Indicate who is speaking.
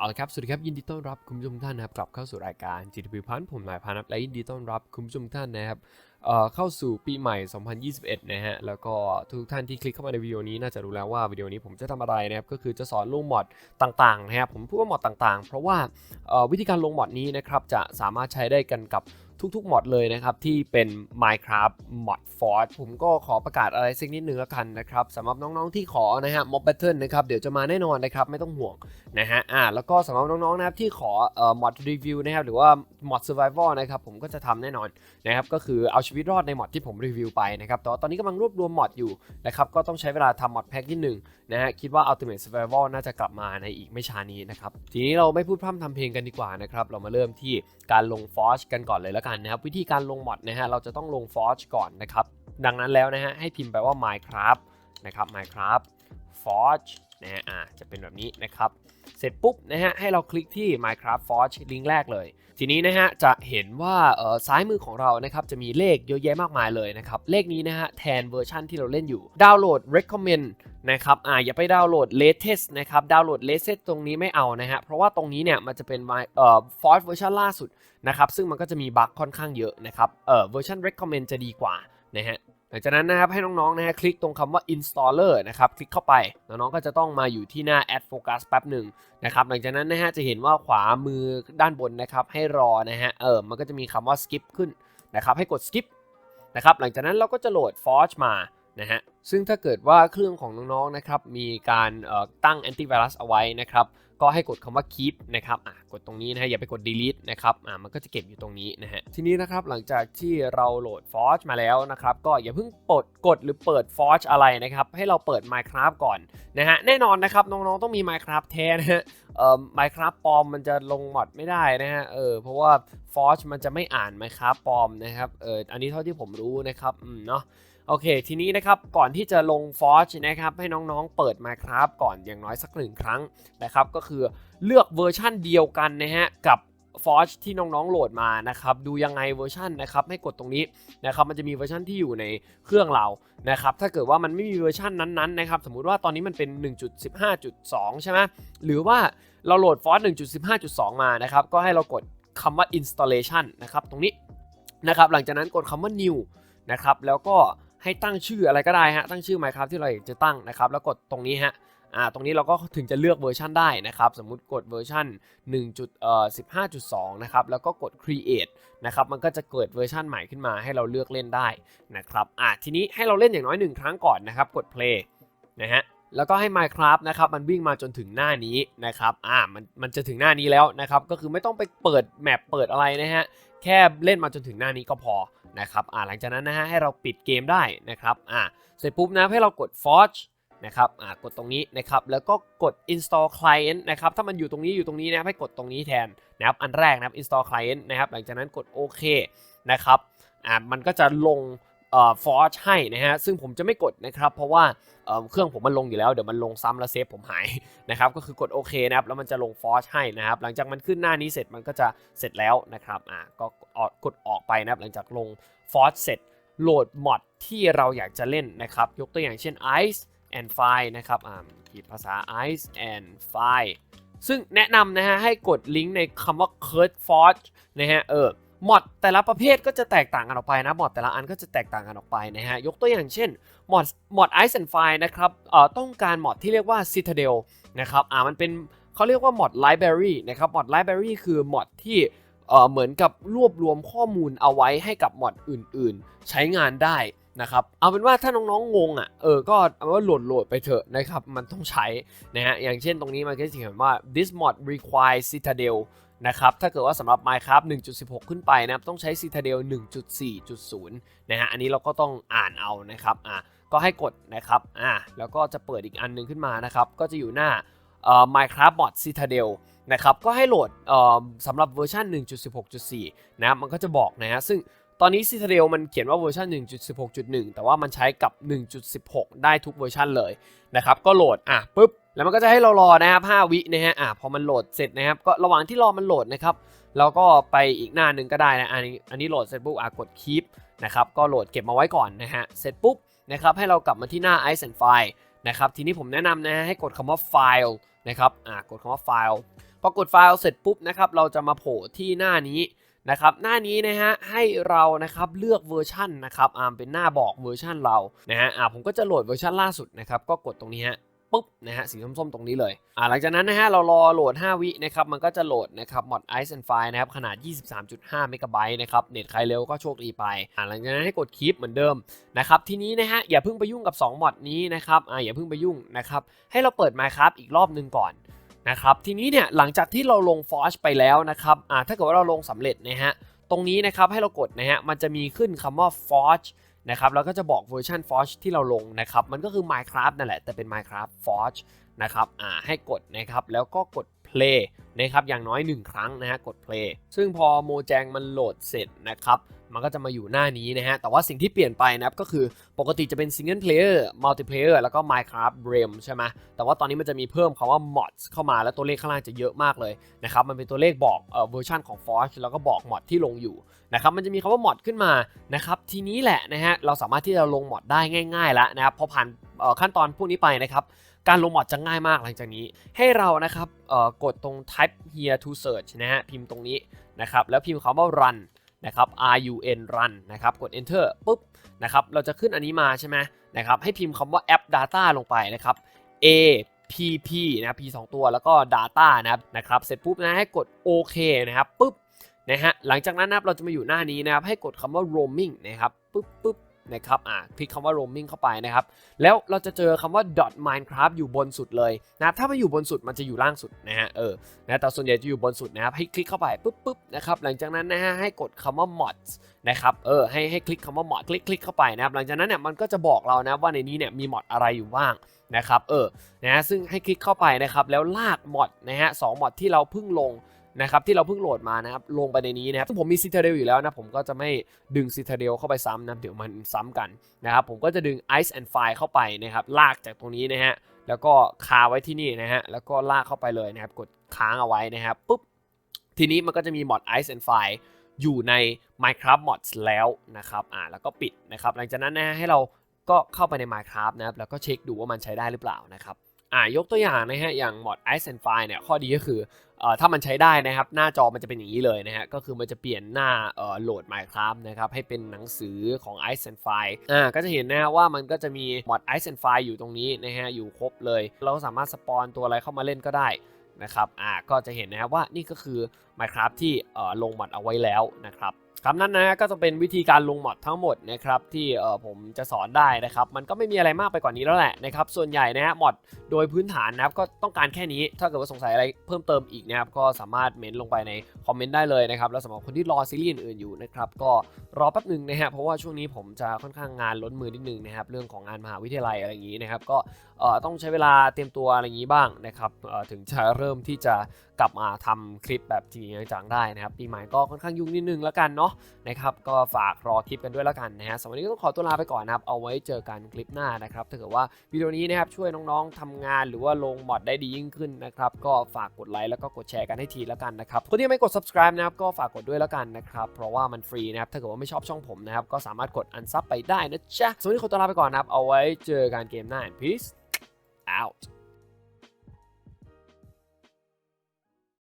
Speaker 1: เอาละครับ สวัสดีครับ ยินดีต้อนรับคุณผู้ชมท่านนะครับ กลับเข้าสู่รายการ GTP พันธ์ผมนายพานับและยินดีต้อนรับคุณผู้ชมท่านนะครับเเข้าสู่ปีใหม่ 2021 นะฮะ แล้วก็ทุกท่านที่คลิกเข้ามาในวิดีโอนี้น่าจะรู้แล้วว่าวิดีโอนี้ผมจะทำอะไรนะครับ ก็คือจะสอนลงมอดต่างๆนะครับ ผมพูดว่ามอดต่างๆ เพราะว่าวิธีการลงมอดนี้นะครับจะสามารถใช้ได้กันกับ ทุกๆมอดเลยนะครับ ที่เป็น Minecraft Mod Forge ผมก็ขอประกาศอะไรสักนิดนึงแล้วกันนะครับสำหรับน้องๆที่ขอนะฮะ Mob Battle นะครับ เดี๋ยวจะมาแน่นอนนะครับ ไม่ต้องห่วงนะฮะอ่าแล้วก็สำหรับน้องๆนะครับที่ขอเอ่อ mod review นะครับ หรือว่า mod survival นะครับผมก็จะทำแน่นอนนะครับก็คือเอาชีวิตรอดใน mod ที่ผมรีวิวไปนะครับแต่ว่าตอนนี้กำลังรวบรวม mod อยู่นะครับก็ต้องใช้เวลาทำ mod pack นิดหนึ่งนะฮะคิดว่า ultimate survival น่าจะกลับมาในอีกไม่ช้านี้นะครับทีนี้เราไม่พูดพร่ำทำเพลงกันดีกว่านะครับเรามาเริ่มที่ การลงฟอสกันก่อนเลยแล้วกันนะครับ วิธีการลงมอดนะฮะเราจะต้องลงฟอสก่อนนะครับ ดังนั้นแล้วนะฮะให้พิมพ์ไปว่า minecraft นะครับ minecraft forge นะฮะอ่าจะเป็นแบบนี้นะครับ เสร็จปุ๊บนะฮะให้เราคลิกที่ Minecraft Forge ลิงก์แรกเลย ทีนี้นะฮะจะเห็นว่าซ้ายมือของเรานะครับจะมีเลขเยอะแยะมากมายเลยนะครับเลขนี้นะฮะแทนเวอร์ชันที่เราเล่นอยู่ ดาวน์โหลด recommend นะครับอ่าอย่าไปดาวน์โหลด latest นะครับดาวน์โหลด latest ตรงนี้ไม่เอานะฮะเพราะว่าตรงนี้เนี่ยมันจะเป็นเอ่อ Forge เวอร์ชันล่าสุดนะครับซึ่งมันก็จะมีบั๊กค่อนข้างเยอะนะครับเอ่อเวอร์ชัน recommend จะดีกว่านะฮะ หลังจากนั้นนะครับให้น้องๆนะฮะคลิกตรงคำว่า installer นะครับคลิกเข้าไปน้องๆก็จะต้องมาอยู่ที่หน้า add focus แป๊บหนึ่งนะครับหลังจากนั้นนะฮะจะเห็นว่าขวามือด้านบนนะครับให้รอนะฮะเออมันก็จะมีคำว่า skip ขึ้นนะครับให้กด skip นะครับหลังจากนั้นเราก็จะโหลด Forge มานะฮะซึ่งถ้าเกิดว่าเครื่องของน้องๆนะครับมีการออตั้ง antivirus เอาไว้นะครับ ก็ให้กดคำว่า keep นะครับอะกดตรงนี้นะฮะอย่าไปกด delete นะครับอะมันก็จะเก็บอยู่ตรงนี้นะฮะทีนี้นะครับหลังจากที่เราโหลด Forge มาแล้วนะครับก็อย่าเพิ่งปลดกดหรือเปิด Forge อะไรนะครับให้เราเปิด Minecraft ก่อนนะฮะแน่นอนนะครับน้องๆต้องมี Minecraft แท้นะฮะเอ่อ Minecraft ปลอมมันจะลงมอดไม่ได้นะฮะเออเพราะว่า Forge มันจะไม่อ่าน Minecraft ปลอมนะครับเอออันนี้เท่าที่ผมรู้นะครับอืมเนาะ โอเค ทีนี้นะครับก่อนที่จะลง Forge นะครับให้น้องๆเปิด Minecraft ก่อนอย่างน้อยสักหนึ่งครั้งนะครับก็คือเลือกเวอร์ชั่นเดียวกันนะฮะกับ Forge ที่น้องๆโหลดมานะครับดูยังไงเวอร์ชันนะครับให้กดตรงนี้นะครับมันจะมีเวอร์ชันที่อยู่ในเครื่องเรานะครับถ้าเกิดว่ามันไม่มีเวอร์ชันนั้นๆนะครับสมมุติว่าตอนนี้มันเป็น 1.15.2 ใช่ไหมหรือว่าเราโหลด Forge 1.15.2 มานะครับก็ให้เรากดคำว่า installation นะครับตรงนี้นะครับหลังจากนั้นกดคำว่า new นะครับแล้วก็ ให้ตั้งชื่ออะไรก็ได้ฮะตั้งชื่อ Minecraft ที่เราอยากจะตั้งนะครับ แล้วกดตรงนี้ฮะอ่าตรงนี้เราก็ถึงจะเลือกเวอร์ชันได้นะครับ สมมุติกดเวอร์ชัน1.15.2 นะครับ แล้วก็กด create นะครับ มันก็จะเกิดเวอร์ชันใหม่ขึ้นมาให้เราเลือกเล่นได้นะครับอ่าทีนี้ให้เราเล่นอย่างน้อยหนึ่งครั้งก่อนนะครับ กด play นะฮะแล้วก็ให้ Minecraft นะครับมันวิ่งมาจนถึงหน้านี้นะครับอ่ามันมันจะถึงหน้านี้แล้วนะครับ ก็คือไม่ต้องไปเปิดแมปเปิดอะไรนะฮะแค่เล่นมาจนถึงหน้านี้ก็พอ นะครับอ่าหลังจากนั้นนะฮะให้เราปิดเกมได้นะครับอ่าเสร็จปุ๊บนะให้เรากด Forge นะครับอ่ากดตรงนี้นะครับแล้วก็กด install client นะครับถ้ามันอยู่ตรงนี้อยู่ตรงนี้นะให้กดตรงนี้แทนนะครับอันแรกนะครับ install client นะครับหลังจากนั้นกดโอเคนะครับอ่ามันก็จะลง เอ่อ Forge ให้นะฮะซึ่งผมจะไม่กดนะครับเพราะว่าเครื่องผมมันลงอยู่แล้วเดี๋ยวมันลงซ้ำแล้วเซฟผมหายนะครับก็คือกดโอเคนะครับแล้วมันจะลง Forge ให้นะครับหลังจากมันขึ้นหน้านี้เสร็จมันก็จะเสร็จแล้วนะครับอ่าก็กดออกไปนะครับหลังจากลง Forge เสร็จโหลดมอดที่เราอยากจะเล่นนะครับยกตัวอย่างเช่น Ice and Fire นะครับอ่าขีดภาษา Ice and Fire ซึ่งแนะนำนะฮะให้กดลิงก์ในคำว่า Curt Forge นะฮะเออ มอดแต่ละประเภทก็จะแตกต่างกันออกไปนะมอดแต่ละอันก็จะแตกต่างกันออกไปนะฮะยกตัวอย่างเช่นมอดมอด Ice and Fire นะครับเอ่อต้องการมอดที่เรียกว่า Citadel นะครับอ่ามันเป็นเขาเรียกว่ามอด Library นะครับมอด Library คือมอดที่เอ่อเหมือนกับรวบรวมข้อมูลเอาไว้ให้กับมอดอื่นๆ ใช้งานได้นะครับเอาเป็นว่าถ้าน้องๆงงอะเออก็เอาว่าโหลดโหลดไปเถอะนะครับมันต้องใช้นะฮะอย่างเช่นตรงนี้มันก็จะเขียนว่า this mod requires Citadel นะครับถ้าเกิดว่าสำหรับ Minecraft 1.16 ขึ้นไปนะครับต้องใช้ Citadel 1.4.0 นะฮะอันนี้เราก็ต้องอ่านเอานะครับอะก็ให้กดนะครับอะแล้วก็จะเปิดอีกอันหนึงขึ้นมานะครับก็จะอยู่หน้าเอ่อ Minecraft mod Citadel นะครับก็ให้โหลดเอ่อสำหรับเวอร์ชัน1.16.4 นะครับมันก็จะบอกนะฮะซึ่งตอนนี้ Citadel มันเขียนว่าเวอร์ชัน1.16.1 แต่ว่ามันใช้กับ 1.16 ได้ทุกเวอร์ชันเลยนะครับก็โหลดอะปุ๊บ แล้วมันก็จะให้เรารอนะครับ5วินะฮะอะพอมันโหลดเสร็จนะครับ ก็ระหว่างที่รอมันโหลดนะครับเราก็ไปอีกหน้าหนึ่งก็ได้นะอันนี้อันนี้โหลดเสร็จปุ๊บอะกด keep นะครับก็โหลดเก็บมาไว้ก่อนนะฮะเสร็จปุ๊บนะครับให้เรากลับมาที่หน้า Ice and File นะครับทีนี้ผมแนะนำนะฮะให้กดคำว่า file นะครับอะกดคำว่า file พอกดไฟล์เสร็จปุ๊บนะครับเราจะมาโผล่ที่หน้านี้นะครับหน้านี้นะฮะให้เรานะครับเลือกเวอร์ชันนะครับอ่าเป็นหน้าบอกเวอร์ชันเรานะฮะอ่าผมก็จะโหลดเวอร์ชันล่าสุดนะครับก็กดตรงนี้ฮะ ปุ๊บนะฮะสีส้มๆตรงนี้เลยอ่าหลังจากนั้นนะฮะเรารอโหลด 5 วินะครับมันก็จะโหลดนะครับ mod ice and file นะครับขนาด 23.5เมกะไบต์นะครับเน็ตใครเร็วก็โชคดีไปอ่าหลังจากนั้นให้กดคลิปเหมือนเดิมนะครับทีนี้นะฮะอย่าเพิ่งไปยุ่งกับ2 mod นี้นะครับอ่าอย่าเพิ่งไปยุ่งนะครับให้เราเปิด Minecraft อีกรอบหนึงก่อนนะครับทีนี้เนี่ยหลังจากที่เราลง Forge ไปแล้วนะครับอ่าถ้าเกิดว่าเราลงสำเร็จนะฮะตรงนี้นะครับให้เรากดนะฮะมันจะมีขึ้นคำว่า Forge นะครับแล้วก็จะบอกเวอร์ชัน Forge ที่เราลงนะครับ มันก็คือ Minecraft นั่นแหละ แต่เป็น Minecraft Forge นะครับอ่าให้กดนะครับ แล้วก็กด play นะครับอย่างน้อย 1 ครั้งนะฮะกด play ซึ่งพอโมแจงมันโหลดเสร็จนะครับ มันก็จะมาอยู่หน้านี้นะฮะ แต่ว่าสิ่งที่เปลี่ยนไปนะครับก็คือปกติจะเป็น single player multiplayer แล้วก็ Minecraft realm ใช่ไหมแต่ว่าตอนนี้มันจะมีเพิ่มคำว่า mods เข้ามาแล้วตัวเลขข้างล่างจะเยอะมากเลยนะครับ มันเป็นตัวเลขบอกเอ่อเวอร์ชันของ Forge แล้วก็บอก mod ที่ลงอยู่นะครับมันจะมีคำว่า mod ขึ้นมานะครับทีนี้แหละนะฮะเราสามารถที่จะลง mod ได้ง่ายๆแล้วนะครับพอผ่านขั้นตอนพวกนี้ไปนะครับการลงมอดจะง่ายมากหลังจากนี้ ให้เรานะครับเอ่อกดตรง type here to search นะฮะพิมพ์ตรงนี้นะครับแล้วพิมพ์คำว่า run นะครับ r u n run นะครับ กด enter ปุ๊บนะครับ เราจะขึ้นอันนี้มาใช่ไหมนะครับ ให้พิมพ์คำว่า app data ลงไปนะครับ a p p นะ p 2ตัวแล้วก็ data นะครับนะครับ เสร็จปุ๊บนะให้กดโอเคนะครับปุ๊บนะฮะ หลังจากนั้นนะครับเราจะมาอยู่หน้านี้นะครับ ให้กดคำว่า roaming นะครับปุ๊บปุ๊บ นะครับอ่าคลิกคำว่า roaming เข้าไปนะครับ แล้วเราจะเจอคำว่า dot minecraft อยู่บนสุดเลยนะถ้าไม่อยู่บนสุดมันจะอยู่ล่างสุดนะฮะเออนะแต่ส่วนใหญ่จะอยู่บนสุดนะครับให้คลิกเข้าไปปุ๊บปุ๊บนะครับหลังจากนั้นนะฮะให้กดคำว่า mods นะครับเออให้ให้คลิกคำว่า mod คลิกคลิกเข้าไปนะครับหลังจากนั้นเนี่ยมันก็จะบอกเรานะว่าในนี้เนี่ยมี mod อะไรอยู่บ้างนะครับเออนะฮะซึ่งให้คลิกเข้าไปนะครับแล้วลาก mod นะฮะสอง mod ที่เราเพิ่งลง นะครับที่เราเพิ่งโหลดมานะครับลงไปในนี้นะครับซึ่งผมมี Citadel อยู่แล้วนะผมก็จะไม่ดึง Citadel เข้าไปซ้ำนะเดี๋ยวมันซ้ำกันนะครับผมก็จะดึง Ice and Fire เข้าไปนะครับลากจากตรงนี้นะฮะแล้วก็คาไว้ที่นี่นะฮะแล้วก็ลากเข้าไปเลยนะครับกดค้างเอาไว้นะครับปุ๊บทีนี้มันก็จะมี mod Ice and Fire อยู่ใน Minecraft Mods แล้วนะครับอ่าแล้วก็ปิดนะครับหลังจากนั้นนะฮะให้เราก็เข้าไปใน Minecraft นะครับแล้วก็เช็คดูว่ามันใช้ได้หรือเปล่านะครับ อ่ายกตัวอย่างนะฮะอย่าง mod Ice and Fire เนี่ยข้อดีก็คือเอ่อถ้ามันใช้ได้นะครับ หน้าจอมันจะเป็นอย่างนี้เลยนะฮะก็คือมันจะเปลี่ยนหน้าเอ่อโหลด Minecraft นะครับให้เป็นหนังสือของ Ice and Fire อ่าก็จะเห็นนะว่ามันก็จะมี mod Ice and Fire อยู่ตรงนี้นะฮะอยู่ครบเลย เราก็สามารถสปอนตัวอะไรเข้ามาเล่นก็ได้นะครับอ่าก็จะเห็นนะครับว่านี่ก็คือ Minecraft ที่เอ่อลง mod เอาไว้แล้วนะครับ ครับนั่นนะก็จะเป็นวิธีการลงมอดทั้งหมดนะครับที่เอ่อผมจะสอนได้นะครับ มันก็ไม่มีอะไรมากไปกว่านี้แล้วแหละนะครับ ส่วนใหญ่นะฮะมอดโดยพื้นฐานนะครับก็ต้องการแค่นี้ถ้าเกิดว่าสงสัยอะไรเพิ่มเติมอีกนะครับก็สามารถเมนลงไปในคอมเมนต์ได้เลยนะครับแล้วสำหรับคนที่รอซีรีส์อื่นๆอยู่นะครับก็รอแป๊บหนึ่งนะฮะเพราะว่าช่วงนี้ผมจะค่อนข้างงานล้นมือนิดนึงนะครับเรื่องของงานมหาวิทยาลัยอะไรอย่างนี้นะครับก็เอ่อต้องใช้เวลาเตรียมตัวอะไรอย่างนี้บ้างนะครับเอ่อถึงจะเริ่มที่จะกลับมาทำคลิปแบบจริงจังได้นะครับปีใหม่ก็ค่อนข้างยุ่งนิดนึงแล้วกันเนาะนะครับก็ฝากรอคลิปกันด้วยแล้วกันนะฮะสำหรับวันนี้ก็ต้องขอตัวลาไปก่อนนะครับเอาไว้เจอกันคลิปหน้านะครับถ้าเกิดว่าวิดีโอนี้นะครับช่วยน้องๆทำงานหรือว่าลงมอดได้ดียิ่งขึ้นนะครับก็ฝากกดไลค์แล้วก็กดแชร์กันให้ทีแล้วกันนะครับคนที่ยังไม่กด subscribe นะครับก็ฝากกดด้วยแล้วกันนะครับเพราะว่ามันฟรีนะครับถ้าเกิดว่าไม่ชอบช่องผมนะครับก็สามารถกดอันซับไปได้นะจ๊ะสำหรับวันนี้ขอตัวลาไปก่อนนะครับเอาไว้เจอกันเกมหน้า peace out